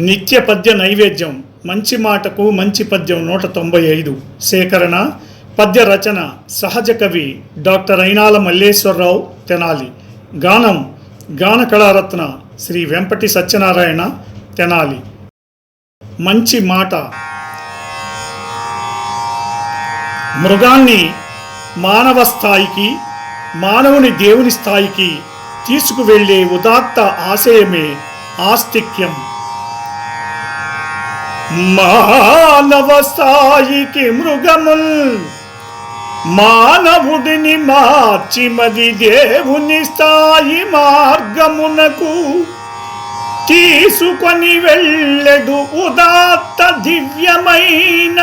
నిత్య పద్య నైవేద్యం మంచి మాటకు మంచి పద్యం నూట తొంభై ఐదు. సేకరణ పద్య రచన సహజ కవి డాక్టర్ అయినాల మల్లేశ్వరరావు తెనాలి. గానం గాన కళారత్న శ్రీ వెంపటి సత్యనారాయణ తెనాలి. మంచి మాట. మృగాన్ని మానవ స్థాయికి మానవుని దేవుని స్థాయికి తీసుకువెళ్ళే ఉదాత్త ఆశయమే ఆస్తిక్యం. మానవ స్థాయికి మృగముల్. మానవుడిని మార్చి మది దేవుని స్థాయి మార్గమునకు తీసుకొని వెళ్ళెడు ఉదాత్త దివ్యమైన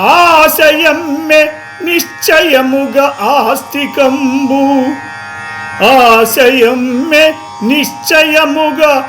ఆశయమ్మె నిశ్చయముగా ఆస్తికంబు. ఆశయమ్మె నిశ్చయముగా